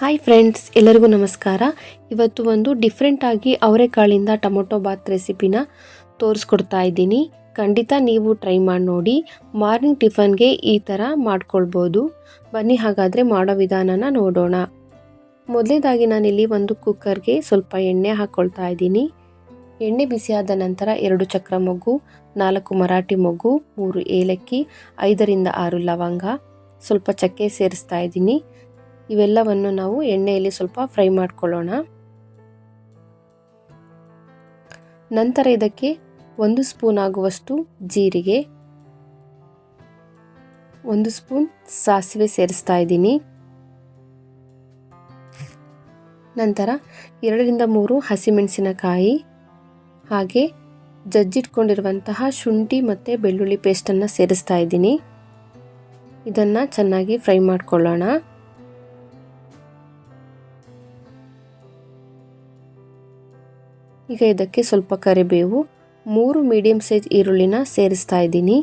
Hi friends ಎಲ್ಲರಿಗೂ ನಮಸ್ಕಾರ. ಇವತ್ತು ಒಂದು ಡಿಫ್ರೆಂಟಾಗಿ ಅವರೆಕಾಳಿಂದ ಟೊಮೊಟೊ ಬಾತ್ ರೆಸಿಪಿನ ತೋರಿಸ್ಕೊಡ್ತಾ ಇದ್ದೀನಿ. ಖಂಡಿತ ನೀವು ಟ್ರೈ ಮಾಡಿ ನೋಡಿ. ಮಾರ್ನಿಂಗ್ ಟಿಫನ್ಗೆ ಈ ಥರ ಮಾಡ್ಕೊಳ್ಬೋದು. ಬನ್ನಿ ಹಾಗಾದರೆ ಮಾಡೋ ವಿಧಾನನ ನೋಡೋಣ. ಮೊದಲನೇದಾಗಿ ನಾನಿಲ್ಲಿ ಒಂದು ಕುಕ್ಕರ್ಗೆ ಸ್ವಲ್ಪ ಎಣ್ಣೆ ಹಾಕ್ಕೊಳ್ತಾ ಇದ್ದೀನಿ. ಎಣ್ಣೆ ಬಿಸಿಯಾದ ನಂತರ ಎರಡು ಚಕ್ರ ಮೊಗ್ಗು ನಾಲ್ಕು ಮರಾಠಿ ಮೊಗ್ಗು ಮೂರು ಏಲಕ್ಕಿ, ಐದರಿಂದ ಆರು ಲವಂಗ, ಸ್ವಲ್ಪ ಚಕ್ಕೆ ಸೇರಿಸ್ತಾ ಇದ್ದೀನಿ. ಇವೆಲ್ಲವನ್ನು ನಾವು ಎಣ್ಣೆಯಲ್ಲಿ ಸ್ವಲ್ಪ ಫ್ರೈ ಮಾಡ್ಕೊಳ್ಳೋಣ. ನಂತರ ಇದಕ್ಕೆ ಒಂದು ಸ್ಪೂನ್ ಆಗುವಷ್ಟು ಜೀರಿಗೆ, ಒಂದು ಸ್ಪೂನ್ ಸಾಸಿವೆ ಸೇರಿಸ್ತಾ ಇದ್ದೀನಿ. ನಂತರ ಎರಡರಿಂದ ಮೂರು ಹಸಿಮೆಣಸಿನಕಾಯಿ, ಹಾಗೆ ಜಜ್ಜಿಟ್ಕೊಂಡಿರುವಂತಹ ಶುಂಠಿ ಮತ್ತು ಬೆಳ್ಳುಳ್ಳಿ ಪೇಸ್ಟನ್ನು ಸೇರಿಸ್ತಾ ಇದ್ದೀನಿ. ಇದನ್ನು ಚೆನ್ನಾಗಿ ಫ್ರೈ ಮಾಡ್ಕೊಳ್ಳೋಣ. ಈಗ ಇದಕ್ಕೆ ಸ್ವಲ್ಪ ಕರಿಬೇವು, ಮೂರು ಮೀಡಿಯಂ ಸೈಜ್ ಈರುಳ್ಳಿನ ಸೇರಿಸ್ತಾ ಇದ್ದೀನಿ.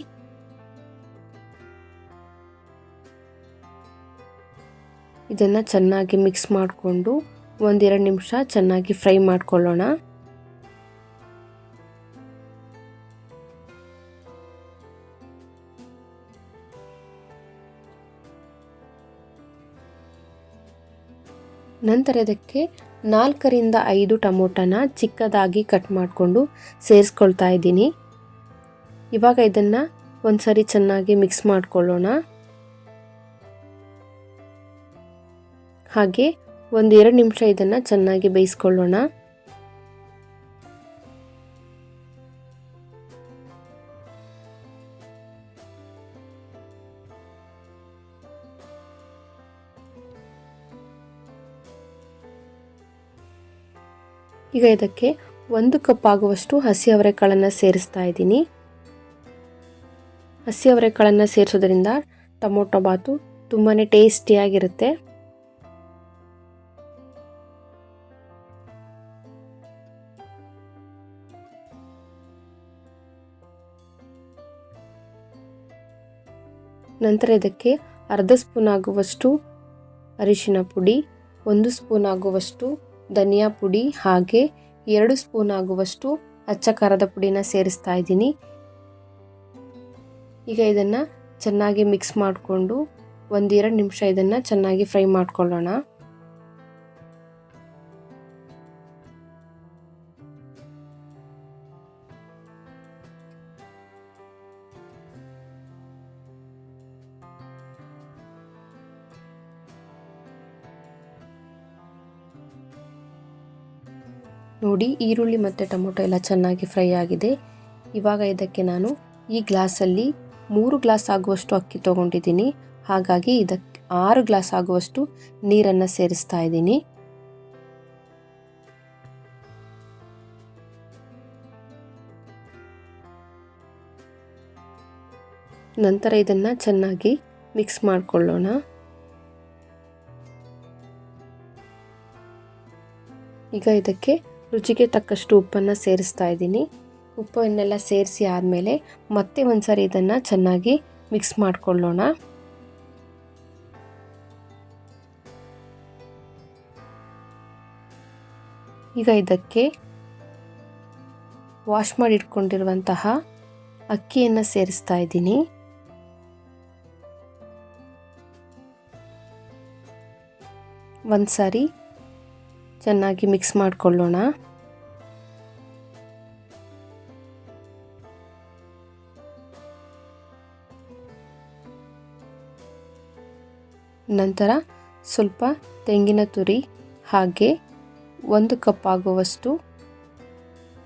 ಇದನ್ನು ಚೆನ್ನಾಗಿ ಮಿಕ್ಸ್ ಮಾಡಿಕೊಂಡು ಒಂದೆರಡು ನಿಮಿಷ ಚೆನ್ನಾಗಿ ಫ್ರೈ ಮಾಡ್ಕೊಳ್ಳೋಣ. ನಂತರ ಇದಕ್ಕೆ ನಾಲ್ಕರಿಂದ ಐದು ಟೊಮೊಟೊನ ಚಿಕ್ಕದಾಗಿ ಕಟ್ ಮಾಡಿಕೊಂಡು ಸೇರಿಸ್ಕೊಳ್ತಾ ಇದ್ದೀನಿ. ಇವಾಗ ಇದನ್ನು ಒಂದ್ಸರಿ ಚೆನ್ನಾಗಿ ಮಿಕ್ಸ್ ಮಾಡಿಕೊಳ್ಳೋಣ. ಹಾಗೆ ಒಂದು ಎರಡು ನಿಮಿಷ ಇದನ್ನು ಚೆನ್ನಾಗಿ ಬೇಯಿಸ್ಕೊಳ್ಳೋಣ. ಈಗ ಇದಕ್ಕೆ ಒಂದು ಕಪ್ ಆಗುವಷ್ಟು ಹಸಿ ಅವರೆಕಾಳನ್ನು ಸೇರಿಸ್ತಾ ಇದ್ದೀನಿ. ಹಸಿ ಅವರೆಕಾಳನ್ನು ಸೇರಿಸೋದ್ರಿಂದ ಟೊಮೊಟೊ ಬಾತು ತುಂಬಾ ಟೇಸ್ಟಿಯಾಗಿರುತ್ತೆ. ನಂತರ ಇದಕ್ಕೆ ಅರ್ಧ ಸ್ಪೂನ್ ಆಗುವಷ್ಟು ಅರಿಶಿನ ಪುಡಿ, ಒಂದು ಸ್ಪೂನ್ ಆಗುವಷ್ಟು ಧನಿಯಾ ಪುಡಿ ಹಾಗೆ ಎರಡು ಸ್ಪೂನ್ ಆಗುವಷ್ಟು ಅಚ್ಚ ಖಾರದ ಪುಡಿನ ಸೇರಿಸ್ತಾ ಇದ್ದೀನಿ. ಈಗ ಇದನ್ನು ಚೆನ್ನಾಗಿ ಮಿಕ್ಸ್ ಮಾಡಿಕೊಂಡು ಒಂದೆರಡು ನಿಮಿಷ ಇದನ್ನು ಚೆನ್ನಾಗಿ ಫ್ರೈ ಮಾಡ್ಕೊಳ್ಳೋಣ. ನೋಡಿ ಈರುಳ್ಳಿ ಮತ್ತು ಟೊಮೊಟೊ ಎಲ್ಲ ಚೆನ್ನಾಗಿ ಫ್ರೈ ಆಗಿದೆ. ಇವಾಗ ಇದಕ್ಕೆ ನಾನು ಈ ಗ್ಲಾಸಲ್ಲಿ ಮೂರು ಗ್ಲಾಸ್ ಆಗುವಷ್ಟು ಅಕ್ಕಿ ತೊಗೊಂಡಿದ್ದೀನಿ. ಹಾಗಾಗಿ ಇದಕ್ಕೆ ಆರು ಗ್ಲಾಸ್ ಆಗುವಷ್ಟು ನೀರನ್ನು ಸೇರಿಸ್ತಾ ಇದ್ದೀನಿ. ನಂತರ ಇದನ್ನು ಚೆನ್ನಾಗಿ ಮಿಕ್ಸ್ ಮಾಡಿಕೊಳ್ಳೋಣ. ಈಗ ಇದಕ್ಕೆ ರುಚಿಗೆ ತಕ್ಕಷ್ಟು ಉಪ್ಪನ್ನು ಸೇರಿಸ್ತಾ ಇದ್ದೀನಿ. ಉಪ್ಪನ್ನೆಲ್ಲ ಸೇರಿಸಿ ಆದಮೇಲೆ ಮತ್ತೆ ಒಂದ್ಸರಿ ಇದನ್ನು ಚೆನ್ನಾಗಿ ಮಿಕ್ಸ್ ಮಾಡಿಕೊಳ್ಳೋಣ. ಈಗ ಇದಕ್ಕೆ ವಾಶ್ ಮಾಡಿ ಇಟ್ಕೊಂಡಿರುವಂತಹ ಅಕ್ಕಿಯನ್ನು ಸೇರಿಸ್ತಾ ಇದ್ದೀನಿ. ಒಂದು ಸಾರಿ ಚೆನ್ನಾಗಿ ಮಿಕ್ಸ್ ಮಾಡಿಕೊಳ್ಳೋಣ. ನಂತರ ಸ್ವಲ್ಪ ತೆಂಗಿನ ತುರಿ ಹಾಗೆ ಒಂದು ಕಪ್ ಆಗುವಷ್ಟು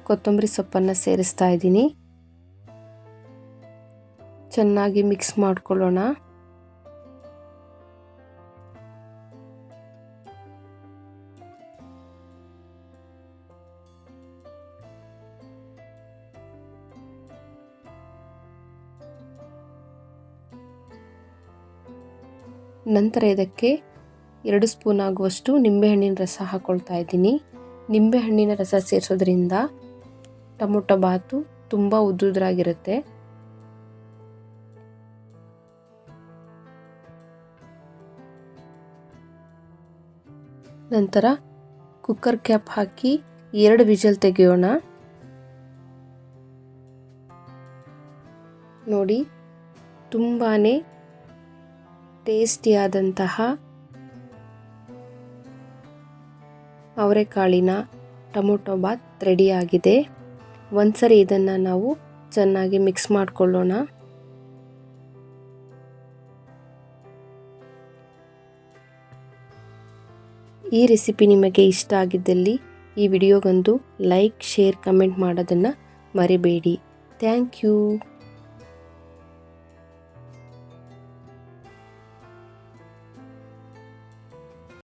ಕೊತ್ತಂಬರಿ ಸೊಪ್ಪನ್ನು ಸೇರಿಸ್ತಾ ಇದ್ದೀನಿ. ಚೆನ್ನಾಗಿ ಮಿಕ್ಸ್ ಮಾಡ್ಕೊಳ್ಳೋಣ. ನಂತರ ಇದಕ್ಕೆ ಎರಡು ಸ್ಪೂನ್ ಆಗುವಷ್ಟು ನಿಂಬೆಹಣ್ಣಿನ ರಸ ಹಾಕ್ಕೊಳ್ತಾ ಇದ್ದೀನಿ. ನಿಂಬೆಹಣ್ಣಿನ ರಸ ಸೇರಿಸೋದ್ರಿಂದ ಟೊಮೊಟೊ ಬಾತು ತುಂಬ ಉದ್ದುದ್ರಾಗಿರುತ್ತೆ. ನಂತರ ಕುಕ್ಕರ್ ಕ್ಯಾಪ್ ಹಾಕಿ ಎರಡು ವಿಜಲ್ ತೆಗೆಯೋಣ. ನೋಡಿ ತುಂಬಾ ಟೇಸ್ಟಿಯಾದಂತಹ ಅವರೆಕಾಳಿನ ಟೊಮೊಟೊ ಬಾತ್ ರೆಡಿಯಾಗಿದೆ. ಒಂದ್ಸರಿ ಇದನ್ನು ನಾವು ಚೆನ್ನಾಗಿ ಮಿಕ್ಸ್ ಮಾಡಿಕೊಳ್ಳೋಣ. ಈ ರೆಸಿಪಿ ನಿಮಗೆ ಇಷ್ಟ ಆಗಿದ್ದಲ್ಲಿ ಈ ವಿಡಿಯೋಗೊಂದು ಲೈಕ್, ಶೇರ್, ಕಮೆಂಟ್ ಮಾಡೋದನ್ನು ಮರಿಬೇಡಿ. Thank you.